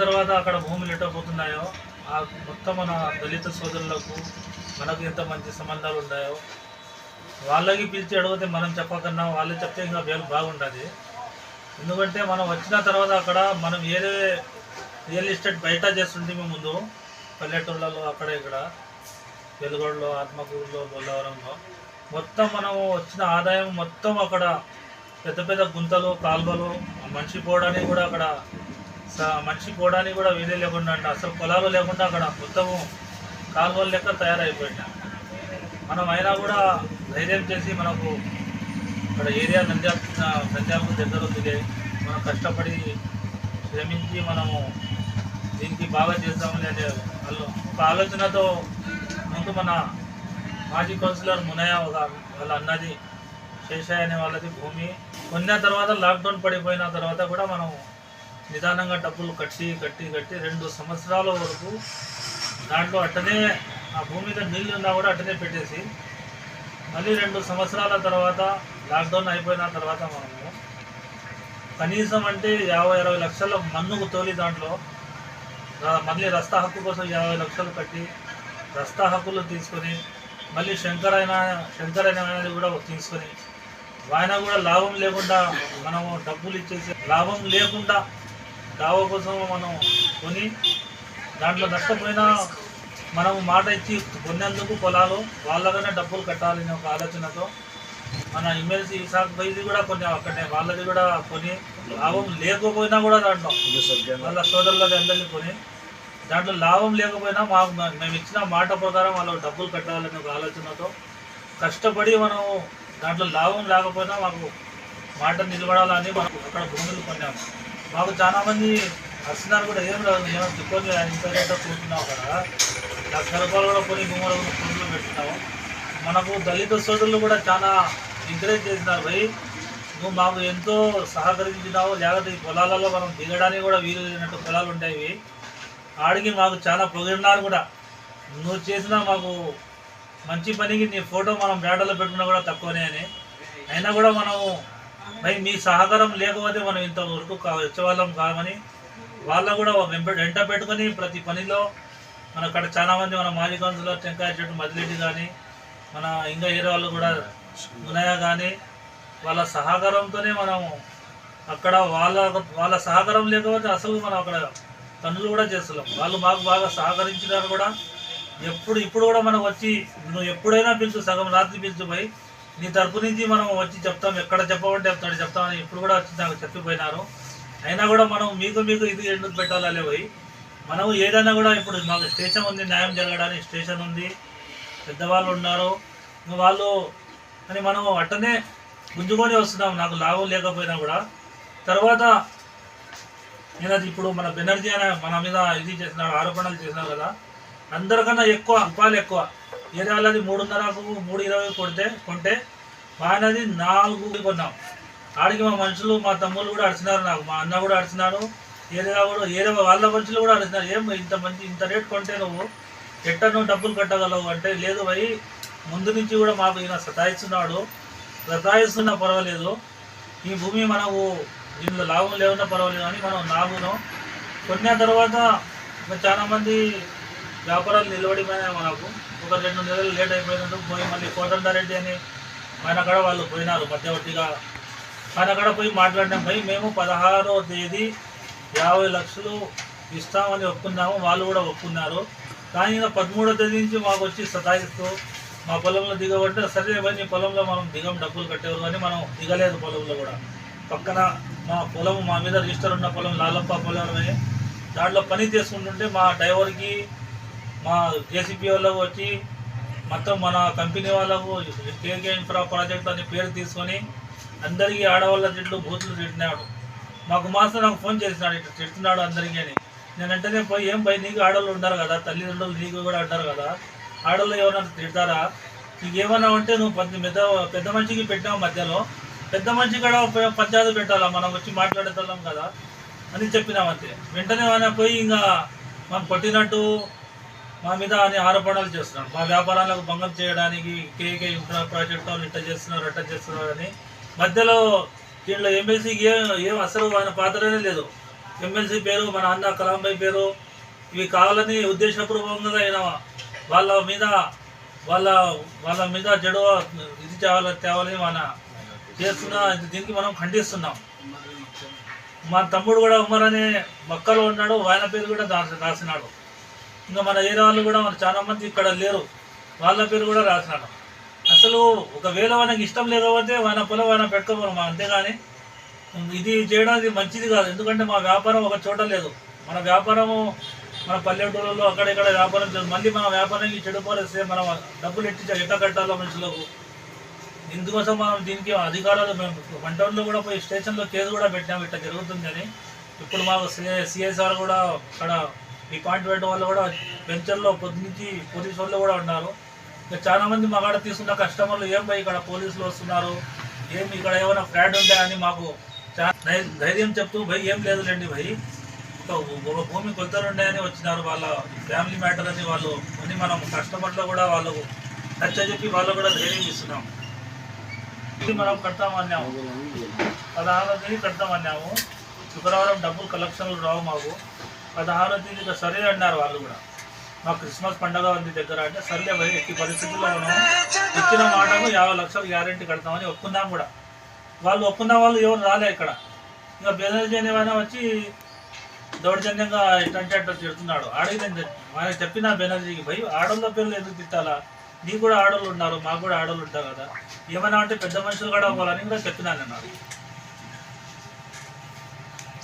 తర్వాత అక్కడ భూములు ఎట్టబోతున్నాయో ఆ మొత్తం మన దళిత సోదరులకు మనకు ఎంత మంచి సంబంధాలు ఉన్నాయో వాళ్ళకి పిలిచి అడిగితే మనం చెప్పకన్నా వాళ్ళు చెప్తే ఇంకా వేలు బాగుంటుంది ఎందుకంటే మనం వచ్చిన తర్వాత అక్కడ మనం ఏదే రియల్ ఎస్టేట్ బయట చేస్తుంటే ముందు పల్లెటూళ్ళలో అక్కడ ఇక్కడ వెలుగోడులో ఆత్మకూరులో బొల్లవరంలో మొత్తం మనం వచ్చిన ఆదాయం మొత్తం అక్కడ పెద్ద పెద్ద గుంతలు కాల్వలు మనిషి పోవడానికి కూడా అక్కడ మనిషి పోవడానికి కూడా వీలు లేకుండా అంటే. అసలు పొలాలు లేకుండా అక్కడ మొత్తము కాలువలు లెక్క తయారైపోయినాయి మనం అయినా కూడా ధైర్యం చేసి మనకు అక్కడ ఏరియా నంద్యాల నంద్యాలకు దగ్గర ఉంది మనం కష్టపడి శ్రమించి మనము దీనికి బాగా చేద్దామని అనే వాళ్ళు. ఒక ఆలోచనతో ముందు మన మాజీ కౌన్సిలర్ మునయ్య వాళ్ళ అన్నది శేషయ్య అనే వాళ్ళది భూమి. కొన్న తర్వాత లాక్డౌన్ పడిపోయిన తర్వాత కూడా మనం నిదానంగా డబ్బులు కట్టి కట్టి కట్టి రెండు సంవత్సరాల వరకు దాంట్లో అట్టనే ఆ భూమి మీద నీళ్ళు ఉన్నా కూడా అట్టనే పెట్టేసి మళ్ళీ రెండు సంవత్సరాల తర్వాత లాక్డౌన్ అయిపోయిన తర్వాత మనము కనీసం అంటే యాభై అరవై లక్షల మన్నుకు తోలి దాంట్లో మళ్ళీ రస్తా హక్కు కోసం యాభై లక్షలు కట్టి రస్తా హక్కులు తీసుకొని మళ్ళీ శంకరైన శంకరైన అనేది కూడా తీసుకొని ఆయన కూడా లాభం లేకుండా మనము డబ్బులు ఇచ్చేసి లాభం లేకుండా దావా కోసం మనం కొని దాంట్లో నష్టపోయినా మనం మాట ఇచ్చి కొన్నేందుకు పొలాలు వాళ్ళగానే డబ్బులు కట్టాలనే ఒక ఆలోచనతో మన ఎమ్మెల్సీ ఇసాక్ బైది కూడా కొన్ని అక్కడనే వాళ్ళది కూడా కొని. లాభం లేకపోయినా కూడా దాంట్లో. వాళ్ళ సోదరులది అందరినీ కొని. దాంట్లో లాభం లేకపోయినా మాకు మేము ఇచ్చిన మాట ప్రకారం వాళ్ళకి డబ్బులు కట్టాలనే ఒక ఆలోచనతో కష్టపడి మనం దాంట్లో లాభం లేకపోయినా మాకు మాట నిలబడాలని మనం అక్కడ భూములు కొన్నాము. మాకు చాలా మంది వస్తున్నారు కూడా ఏం రాదు మేము దుఃఖం ఇంత కూర్చున్నావు కదా. లక్ష రూపాయలు కూడా కొన్ని గుమ్మలు ఫోన్లో పెట్టున్నాము మనకు దళిత సోదరులు కూడా చాలా ఎంకరేజ్ చేసినారు భయ్ నువ్వు మాకు ఎంతో సహకరించినావు లేకపోతే ఈ పొలాలలో మనం దిగడానికి కూడా వీలు లేనట్టు పొలాలు ఉంటాయి ఆడికి మాకు చాలా పొగిడినారు కూడా. నువ్వు చేసిన మాకు మంచి పనికి నీ ఫోటో మనం బేడలో పెట్టుకున్నా కూడా తక్కువనే అని. అయినా కూడా మనము మరి మీ సహకారం లేకపోతే మనం ఇంతవరకు కా- వచ్చేవాళ్ళం కామని వాళ్ళ కూడా వెంట పెట్టుకొని ప్రతి పనిలో మన అక్కడ చాలామంది మన మాజీ కౌన్సిలర్ టెంకాయ చెట్టు మదిరెడ్డి కానీ మన ఇంకా ఏరే వాళ్ళు కూడా మునయ్య కానీ వాళ్ళ సహకారంతోనే మనం అక్కడ వాళ్ళ వాళ్ళ సహకారం లేకపోతే అసలు మనం అక్కడ పనులు కూడా చేస్తున్నాం వాళ్ళు మాకు బాగా సహకరించినారు కూడా. ఎప్పుడు ఇప్పుడు కూడా మనం వచ్చి నువ్వు ఎప్పుడైనా పిలుచు సగం రాత్రి పిలుచు పోయి నీ తరపు నుంచి మనం వచ్చి చెప్తాం ఎక్కడ చెప్పమంటే చెప్తాడు చెప్తామని ఇప్పుడు కూడా వచ్చి నాకు చెప్పిపోయినారు. అయినా కూడా మనం మీకు మీకు ఇది ఎందుకు పెట్టాలే పోయి మనం ఏదైనా కూడా ఇప్పుడు మాకు స్టేషన్ ఉంది న్యాయం జరగడానికి స్టేషన్ ఉంది పెద్దవాళ్ళు ఉన్నారు వాళ్ళు అని మనం అట్టనే గుంజుకొని వస్తున్నాం నాకు లాభం లేకపోయినా కూడా. తర్వాత నేను అది ఇప్పుడు మన బెనర్జీ అనే మన మీద ఇది చేసినాడు ఆరోపణలు చేసినారు కదా అందరికన్నా ఎక్కువ రూపాయలు ఎక్కువ. ఏదో వాళ్ళది మూడున్నరకు మూడు ఇరవై కొడితే కొంటే ఆయనది నాలుగు కొన్నాం. ఆడికి మా మనుషులు మా తమ్ముళ్ళు కూడా అడిచినారు నాకు. మా అన్న కూడా అడిచినాడు ఏదో కూడా ఏదో వాళ్ళ మనుషులు కూడా అడిచినారు ఏం ఇంత మంచి ఇంత రేట్ కొంటే నువ్వు ఎట్ట నువ్వు డబ్బులు కట్టగలవు అంటే లేదు భయ్ ముందు నుంచి కూడా మాకు ఈయన సతాయిస్తున్నాడు. సతాయిస్తున్నా పర్వాలేదు. ఈ భూమి మనకు దీనిలో లాభం లేవున్నా పర్వాలేదు అని మనం నాగును కొన్న తర్వాత చాలామంది వ్యాపారాలు నిలబడిపోయినాయి మనకు. ఒక రెండు నెలలు లేట్ అయిపోయినట్టు పోయి మళ్ళీ కోటండారెడ్డి అని ఆయన కూడా వాళ్ళు పోయినారు మధ్యవర్తిగా. ఆయన కాడ పోయి మాట్లాడినాం. పోయి మేము పదహారో తేదీ యాభై లక్షలు ఇస్తామని ఒప్పుకున్నాము. వాళ్ళు కూడా ఒప్పుకున్నారు. కానీ ఇంకా పదమూడో తేదీ నుంచి మాకు వచ్చి సతాయిస్తూ మా పొలంలో దిగబడితే సరే పోయి నీ పొలంలో మనం దిగం డబ్బులు కట్టేవారు కానీ మనం దిగలేదు పొలంలో కూడా. పక్కన మా పొలం మా మీద రిజిస్టర్ ఉన్న పొలం లాలప్ప పొలమే. దాంట్లో పని చేసుకుంటుంటే మా డ్రైవర్కి మా జేసీబీ వాళ్ళకు వచ్చి మొత్తం మన కంపెనీ వాళ్ళకు కేకే ఇన్ఫ్రా ప్రాజెక్ట్ అని పేరు తీసుకొని అందరికీ ఆడవాళ్ళ చెట్లు బూతులు తిట్టినాడు. మాకు మాస్టర్ నాకు ఫోన్ చేసినాడు ఇట్లా తిడుతున్నాడు అందరికీ అని. నేను వెంటనే పోయి ఏం పోయి నీకు ఆడవాళ్ళు ఉంటారు కదా తల్లిదండ్రులు నీకు కూడా అంటారు కదా ఆడవాళ్ళు ఎవరైనా తిడతారా? నీకు ఏమన్నా ఉంటే నువ్వు పెద్ద పెద్ద పెద్ద మనిషికి పెట్టావు మధ్యలో పెద్ద మనిషి కూడా పంచాయతీ పెట్టాలా? మనం వచ్చి మాట్లాడేతల్లాం కదా అని చెప్పినామంతే. వెంటనే ఆయన పోయి ఇంకా మనం కొట్టినట్టు మా మీద అని ఆరోపణలు చేస్తున్నారు మా వ్యాపారాలకు భంగం చేయడానికి కేకే ఇన్ఫ్రా ప్రాజెక్ట్ వాళ్ళు ఇట్లా చేస్తున్నారు అట్లా చేస్తున్నారు అని. మధ్యలో దీంట్లో ఎమ్మెల్సీకి ఏం ఏం అసలు ఆయన పాత్రనే లేదు. ఎమ్మెల్సీ పేరు మన అన్న కలాంబాయి పేరు ఇవి కావాలని ఉద్దేశపూర్వకంగా ఆయన వాళ్ళ మీద వాళ్ళ వాళ్ళ మీద జడు ఇది తేవాలి తేవాలని మన చేస్తున్న దీనికి మనం ఖండిస్తున్నాం. మా తమ్ముడు కూడా ఉమర్ అనే మక్కలో ఉన్నాడు ఆయన పేరు కూడా దాచి రాసినాడు ఇంకా మన ఏరియా వాళ్ళు కూడా మన చాలా మంది ఇక్కడ లేరు. వాళ్ళ పేరు కూడా రాసినాడు అసలు ఒకవేళ మనకి ఇష్టం లేకపోతే ఆయన పొలం ఆయన పెట్టుకోమను అంతేగాని ఇది చేయడానికి మంచిది కాదు. ఎందుకంటే మా వ్యాపారం ఒక చోట లేదు. మన వ్యాపారము మన పల్లెటూరులో అక్కడ ఇక్కడ వ్యాపారం చేస్తాం మళ్ళీ మన వ్యాపారానికి చెడిపోలేస్తే మనం డబ్బులు ఎట్టి ఎట్ట కట్టాలో మనుషులకు. ఇందుకోసం మనం దీనికి అధికారాలు మేము వన్ టౌన్లో కూడా పోయి స్టేషన్లో కేసు కూడా పెట్టాము ఇట్లా జరుగుతుందని ఇప్పుడు మాకు సిఎస్ఆర్ కూడా అక్కడ డిపార్ట్మెంట్ వాళ్ళు కూడా వెంచర్లో పొద్దునుంచి పోలీసు వాళ్ళు కూడా ఉన్నారు. ఇంకా చాలామంది మగాడ మా కాడ తీసుకున్న కస్టమర్లు ఏం పోయి ఇక్కడ పోలీసులు వస్తున్నారు? ఏం ఇక్కడ ఏమైనా ఫ్రాడ్ ఉందా అని మాకు ధైర్యం చెప్తూ భయ్ ఏం లేదులేండి భయ్. ఒక భూమి కొలతలు ఉన్నాయని వచ్చినారు వాళ్ళ ఫ్యామిలీ మ్యాటర్ అని వాళ్ళు అని మనం కస్టమర్లో కూడా వాళ్ళు నచ్చ చెప్పి వాళ్ళు కూడా ధైర్యం ఇస్తున్నాం ఇది మనం కడతామన్నాము పదహారు తేదీ కడతామన్నాము శుక్రవారం డబ్బులు కలెక్షన్లు రావు మాకు. పదహారో తేదీ సరే అన్నారు వాళ్ళు కూడా. మా క్రిస్మస్ పండగ ఉంది దగ్గర అంటే సర్లే భయ్ ఎట్టి పరిస్థితుల్లో మనం ఇచ్చిన మాటకు యాభై లక్షలు గ్యారెంటీ కడతామని ఒప్పుకుందాం కూడా. వాళ్ళు ఒప్పుకున్న వాళ్ళు ఎవరు రాలే ఇక్కడ. ఇంకా బెనర్జీ అనేవాయన వచ్చి దౌర్జన్యంగా ఇటంటే అట్లా తిడుతున్నాడు. ఆడైతే ఆయన చెప్పిన బెనర్జీకి భయ్ ఆడోళ్ళ పిల్లలు ఎందుకు తిట్టాలా? నీకు కూడా ఆడోళ్ళు ఉన్నారు మాకు కూడా ఆడోళ్ళు ఉంటారు కదా. ఏమైనా అంటే పెద్ద మనుషులు కూడా అవ్వాలని కూడా చెప్పినాను నేను.